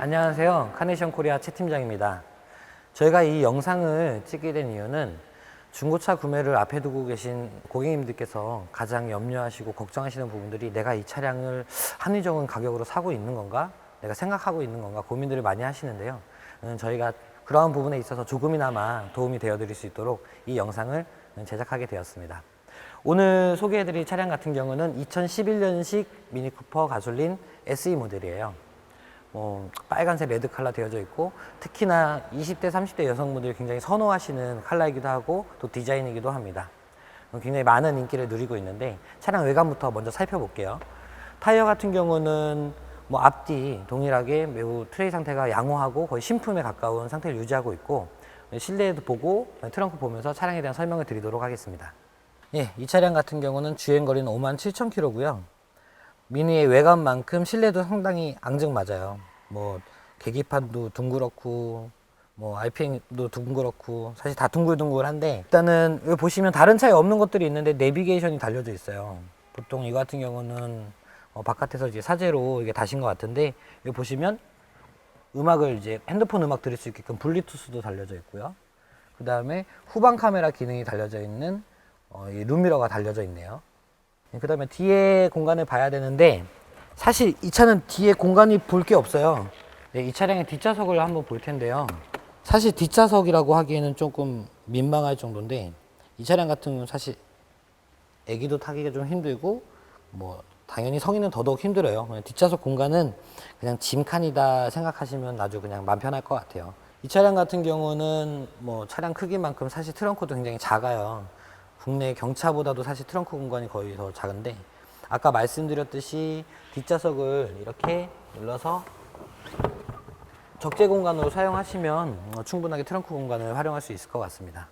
안녕하세요. 카네이션 코리아 최 팀장입니다. 저희가 이 영상을 찍게 된 이유는 중고차 구매를 앞에 두고 계신 고객님들께서 가장 염려하시고 걱정하시는 부분들이 내가 이 차량을 합리적인 가격으로 사고 있는 건가? 내가 생각하고 있는 건가? 고민들을 많이 하시는데요. 음, 저희가 그러한 부분에 있어서 조금이나마 도움이 되어 드릴 수 있도록 이 영상을 제작하게 되었습니다. 오늘 소개해드릴 차량 같은 경우는 2011년식 미니쿠퍼 가솔린 SE 모델이에요. 뭐 빨간색 레드 컬러 되어져 있고 특히나 20대 30대 여성분들이 굉장히 선호하시는 컬러이기도 하고 또 디자인이기도 합니다. 굉장히 많은 인기를 누리고 있는데 차량 외관부터 먼저 살펴볼게요. 타이어 같은 경우는 뭐 앞뒤 동일하게 매우 트레이 상태가 양호하고 거의 신품에 가까운 상태를 유지하고 있고 실내에도 보고 트렁크 보면서 차량에 대한 설명을 드리도록 하겠습니다. 예, 이 차량 같은 경우는 주행 거리는 5만 7천 킬로고요. 미니의 외관만큼 실내도 상당히 앙증맞아요. 뭐 계기판도 둥그렇고 뭐 RPM도 둥그렇고 사실 다 둥글둥글한데 일단은 여기 보시면 다른 차에 없는 것들이 있는데 내비게이션이 달려져 있어요. 보통 이거 같은 경우는 어, 바깥에서 이제 사제로 이게 다신 것 같은데 여기 보시면 음악을 이제 핸드폰 음악 들을 수 있게끔 블루투스도 달려져 있고요. 그 다음에 후방 카메라 기능이 달려져 있는 어, 이 룸미러가 달려져 있네요. 그 다음에 뒤에 공간을 봐야 되는데 사실 이 차는 뒤에 공간이 볼 게 없어요. 네, 이 차량의 뒷좌석을 한번 볼 텐데요. 사실 뒷좌석이라고 하기에는 조금 민망할 정도인데 이 차량 같은 경우는 사실 애기도 타기가 좀 힘들고 뭐 당연히 성인은 더더욱 힘들어요. 그냥 뒷좌석 공간은 그냥 짐칸이다 생각하시면 아주 그냥 맘 편할 것 같아요. 이 차량 같은 경우는 뭐 차량 크기만큼 사실 트렁크도 굉장히 작아요. 국내 경차보다도 사실 트렁크 공간이 거의 더 작은데 아까 말씀드렸듯이 뒷좌석을 이렇게 눌러서 적재 공간으로 사용하시면 어, 충분하게 트렁크 공간을 활용할 수 있을 것 같습니다.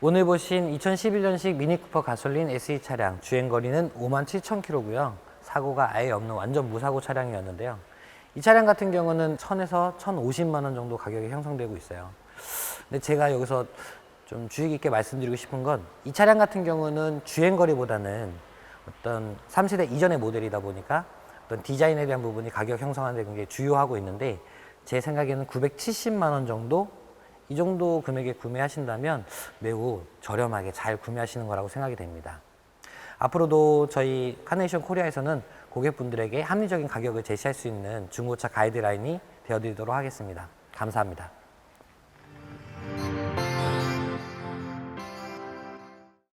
오늘 보신 2011년식 미니쿠퍼 가솔린 SE 차량 주행 거리는 5만 7천 킬로고요. 사고가 아예 없는 완전 무사고 차량이었는데요. 이 차량 같은 경우는 1000에서 1050만 원 정도 가격이 형성되고 있어요. 근데 제가 여기서 좀 주의 깊게 말씀드리고 싶은 건 이 차량 같은 경우는 주행 거리보다는 어떤 3세대 이전의 모델이다 보니까 어떤 디자인에 대한 부분이 가격 형성하는 데 굉장히 주요하고 있는데 제 생각에는 970만 원 정도 이 정도 금액에 구매하신다면 매우 저렴하게 잘 구매하시는 거라고 생각이 됩니다. 앞으로도 저희 카네이션 코리아에서는 고객분들에게 합리적인 가격을 제시할 수 있는 중고차 가이드라인이 되어드리도록 하겠습니다. 감사합니다.